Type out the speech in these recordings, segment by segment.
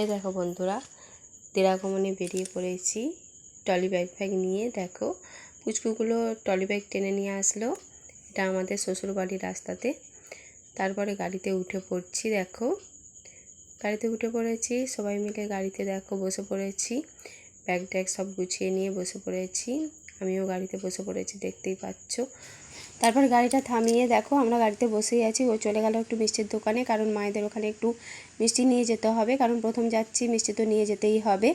এই দেখো বন্ধুরা দিরাগমনে বেরিয়ে পড়েছি। টলি ব্যাগ ফ্যাগ নিয়ে দেখো, পুচকুগুলো টলি ব্যাগ টেনে নিয়ে আসলো। এটা আমাদের শ্বশুরবাড়ির রাস্তাতে। তারপরে গাড়িতে উঠে পড়ছি, দেখো। গাড়িতে উঠে পড়েছি, সবাই মিলে গাড়িতে দেখো বসে পড়েছি। ব্যাগ ট্যাগ সব গুছিয়ে নিয়ে বসে পড়েছি। আমিও গাড়িতে বসে পড়েছি, দেখতেই পাচ্ছ। তারপর গাড়িটা থামিয়ে দেখো, আমরা গাড়িতে বসেই আছি। ও চলে গেল একটু মিষ্টির দোকানে, কারণ মায়েদের ওখানে একটু মিষ্টি নিয়ে যেতে হবে। কারণ প্রথম যাচ্ছি, মিষ্টি তো নিয়ে যেতেই হবে।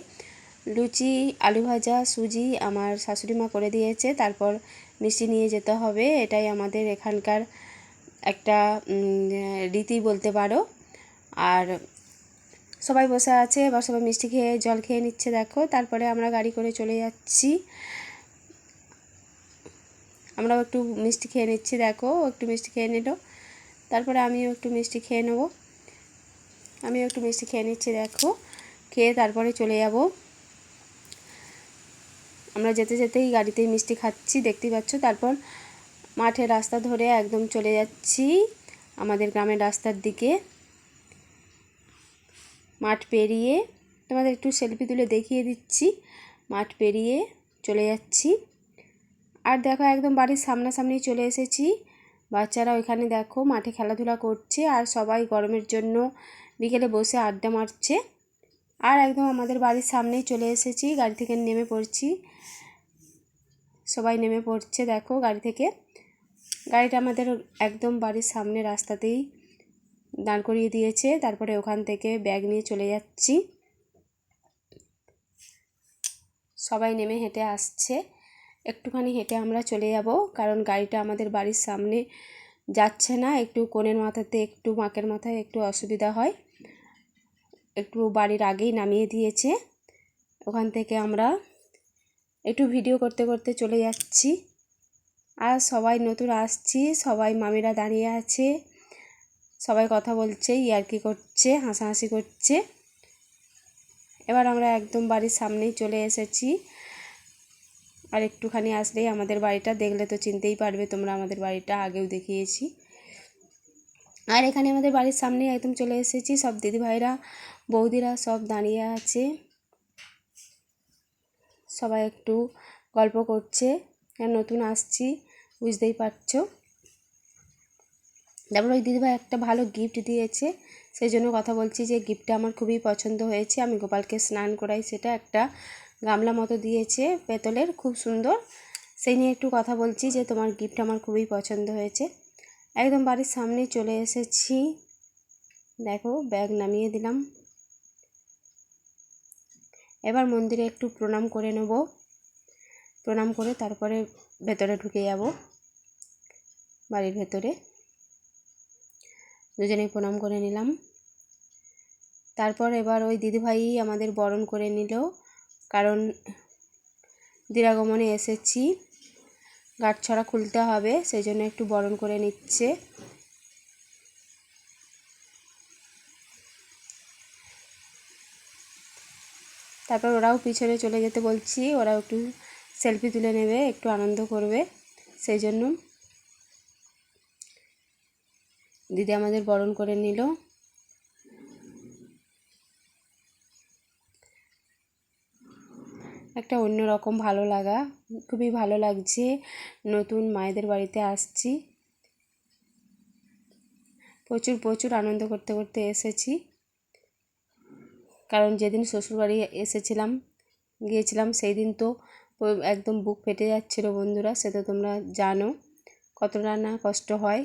লুচি, আলু ভাজা, সুজি আমার শাশুড়ি মা করে দিয়েছে। তারপর মিষ্টি নিয়ে যেতে হবে। এটাই আমাদের এখানকার একটা রীতি বলতে পারো। আর সবাই বসে আছে, এবার সবাই মিষ্টি খেয়ে, জল খেয়ে নিচ্ছে, দেখো। তারপরে আমরা গাড়ি করে চলে যাচ্ছি। আমরাও একটু মিষ্টি খেয়ে নিচ্ছি, দেখো, একটু মিষ্টি খেয়ে নিল। তারপরে আমিও একটু মিষ্টি খেয়ে নেব। আমিও একটু মিষ্টি খেয়ে নিচ্ছি, দেখো। খেয়ে তারপরে চলে যাব। আমরা যেতে যেতেই গাড়িতেই মিষ্টি খাচ্ছি, দেখতেই পাচ্ছ। তারপর মাঠের রাস্তা ধরে একদম চলে যাচ্ছি, আমাদের গ্রামের রাস্তার দিকে। মাঠ পেরিয়ে তোমাদের একটু সেলফি তুলে দেখিয়ে দিচ্ছি। মাঠ পেরিয়ে চলে যাচ্ছি। আর দেখো একদম বাড়ির সামনাসামনি চলে এসেছি। বাচ্চারা ওইখানে দেখো মাঠে খেলাধুলা করছে আর সবাই গরমের জন্য বিকেলে বসে আড্ডা মারছে। আর একদম আমাদের বাড়ির সামনেই চলে এসেছি, গাড়ি থেকে নেমে পড়ছি। সবাই নেমে পড়ছে দেখো গাড়ি থেকে। গাড়িটা আমাদের একদম বাড়ির সামনে রাস্তাতেই দাঁড় করিয়ে দিয়েছে, তারপরে ওখান থেকে ব্যাগ নিয়ে চলে যাচ্ছি। সবাই নেমে হেঁটে আসছে। একটুখানি হেঁটে আমরা চলে যাব, কারণ গাড়িটা আমাদের বাড়ির সামনে যাচ্ছে না, একটু কোণের মাথাতে, একটু মাকের মাথায় একটু অসুবিধা হয়। একটু বাড়ির আগেই নামিয়ে দিয়েছে। ওখান থেকে আমরা একটু ভিডিও করতে করতে চলে যাচ্ছি। আর সবাই নতুন আসছি, সবাই মামিরা দাঁড়িয়ে আছে, সবাই কথা বলছে, ইয়ার্কি করছে, হাসাহাসি করছে। এবার আমরা একদম বাড়ির সামনেই চলে এসেছি। আর একটুখানি আসলেই আমাদের বাড়িটা দেখলে তো চিনতেই পারবে তোমরা আমাদের বাড়িটা আগেও দেখিয়েছি। আর এখানে আমাদের বাড়ির সামনে একদম চলে এসেছি, সব দিদিভাইরা, বৌদিরা সব দাঁড়িয়ে আছে। সবাই একটু গল্প করছে, আর নতুন আসছি, বুঝতেই পারছ। তারপর ওই দিদিভাই একটা ভালো গিফট দিয়েছে, সেই জন্য কথা বলছি যে গিফটটা আমার খুবই পছন্দ হয়েছে। আমি গোপালকে স্নান করাই, সেটা একটা গামলা মতো দিয়েছে পেতলের, খুব সুন্দর। সেই নিয়ে একটু কথা বলছি যে তোমার গিফট আমার খুবই পছন্দ হয়েছে। একদম বাড়ির সামনে চলে এসেছি। দেখো ব্যাগ নামিয়ে দিলাম। এবার মন্দিরে একটু প্রণাম করে নেব। প্রণাম করে তারপরে ভেতরে ঢুকে যাব, বাড়ির ভেতরে। দুজনেই প্রণাম করে নিলাম। তারপর এবার ওই দিদিভাই আমাদের বরণ করে নিল। কারণ দিরাগমনে এসেছি। গাঁটছড়া খুলতে হবে, সেই জন্য একটু বরণ করে নিচ্ছে। তারপর ওরাও পিছনে চলে যেতে বলছি, ওরাও একটু সেলফি তুলে নেবে, একটু আনন্দ করবে। সেই জন্য দিদি আমাদের বরণ করে নিল। একটা অন্যরকম ভালো লাগা। খুবই ভালো লাগছে। নতুন মায়েদের বাড়িতে আসছি। প্রচুর প্রচুর আনন্দ করতে করতে এসেছি। কারণ যেদিন শ্বশুরবাড়ি এসেছিলাম, গিয়েছিলাম সেই দিন তো একদম বুক ফেটে যাচ্ছিল বন্ধুরা, সে তো তোমরা জানো। কতটা না কষ্ট হয়।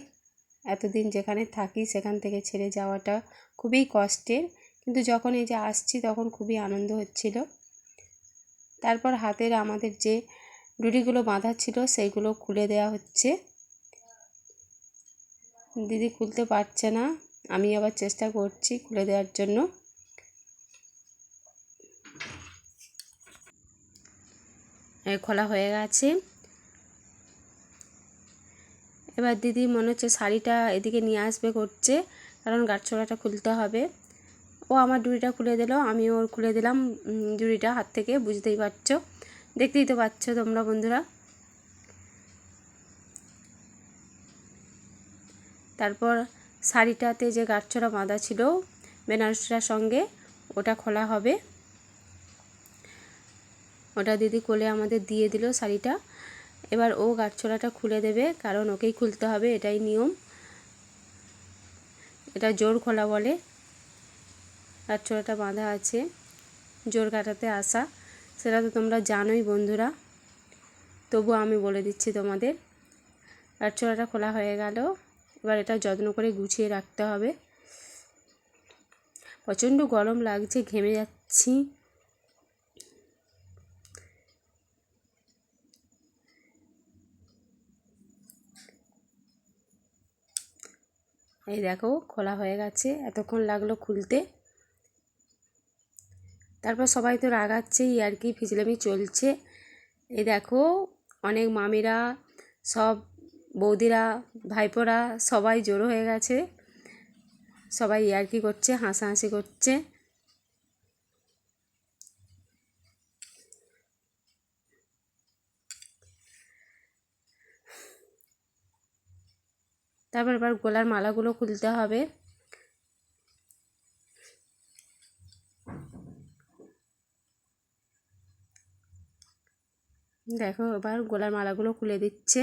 এতদিন যেখানে থাকি সেখান থেকে ছেড়ে যাওয়াটা খুবই কষ্টের। কিন্তু যখন এই যে আসছি তখন খুবই আনন্দ হচ্ছিল। তারপর হাতের আমাদের যে ডুরিগুলো বাঁধা ছিল সেইগুলো খুলে দেওয়া হচ্ছে। দিদি খুলতে পারছে না। আমি আবার চেষ্টা করছি খুলে দেওয়ার জন্য। খোলা হয়ে গেছে। এবার দিদি মনে হচ্ছে শাড়িটা এদিকে নিয়ে আসবে করছে, কারণ গাঁটছড়াটা খুলতে হবে। ও আমার ডুরিটা খুলে দিল, আমি ওর খুলে দিলাম ডুরিটা হাত থেকে, বুঝতেই পারছ? দেখতেই তো পাচ্ছ তোমরা বন্ধুরা। তারপর শাড়িটাতে যে গাঁটছড়া বাঁধা ছিল বেনারসিটার সঙ্গে, ওটা খোলা হবে। ওটা দিদি কোলে আমাদের দিয়ে দিল শাড়িটা। এবার ও গাঁটছড়াটা খুলে দেবে, কারণ ওকেই খুলতে হবে, এটাই নিয়ম। এটা জোর খোলা বলে। গাঁটছড়াটা বাঁধা আছে, জোর কাটাতে আসা। সেটা তো তোমরা জানোই বন্ধুরা। তবু আমি বলে দিচ্ছি তোমাদের। গাঁটছড়াটা খোলা হয়ে গেল। এবার এটা যত্ন করে গুছিয়ে রাখতে হবে। প্রচণ্ড গরম লাগছে, ঘেমে যাচ্ছি। এই দেখো, খোলা হয়ে গেছে। এতক্ষণ লাগল খুলতে। তারপর সবাই তো রাগাচ্ছেই আর কি, ফিজলামি চলছে। এই দেখো, অনেক মামিরা, সব বৌদিরা, ভাইপোরা সবাই জড়ো হয়ে গেছে। সবাই ইয়ার্কি করছে, হাসাহাসি করছে। তারপর এবার গলার মালাগুলো খুলতে হবে। দেখো এবার গলার মালাগুলো খুলে দিচ্ছে।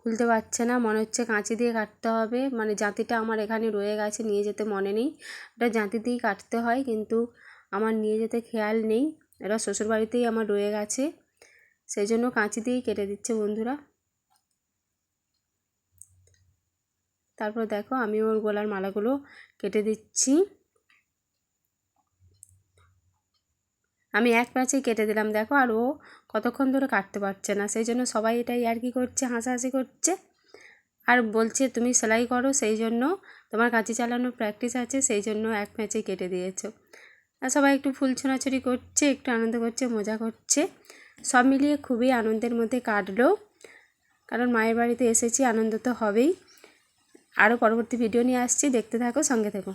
খুলতে পারছে না, মনে হচ্ছে কাঁচি দিয়ে কাটতে হবে। মানে জাঁতিটা আমার এখানে রয়ে গেছে, নিয়ে যেতে মনে নেই। ওটা জাঁতি দিয়েই কাটতে হয়, কিন্তু আমার নিয়ে যেতে খেয়াল নেই। এটা শ্বশুরবাড়িতেই আমার রয়ে গেছে। সেই জন্য কাঁচি দিয়েই কেটে দিচ্ছে বন্ধুরা। তারপর দেখো আমি ওর গলার মালাগুলো কেটে দিচ্ছি। আমি এক প্যাচেই কেটে দিলাম, দেখো, আর ও কতক্ষণ ধরে কাটতে পারছে না। সেই জন্য সবাই এটাই আর কি করছে, হাসাহাসি করছে। আর বলছে, তুমি সেলাই করো, সেই জন্য তোমার কাঁচি চালানোর প্র্যাকটিস আছে, সেই জন্য এক প্যাচেই কেটে দিয়েছ। আর সবাই একটু ফুল ছোঁড়াছুড়ি করছে, একটু আনন্দ করছে, মজা করছে। সব মিলিয়ে খুবই আনন্দের মধ্যে কাটলো। কারণ মায়ের বাড়িতে এসেছি, আনন্দ তো হবেই। আরও পরবর্তী ভিডিও নিয়ে আসছি, দেখতে থাকো, সঙ্গে থেকো।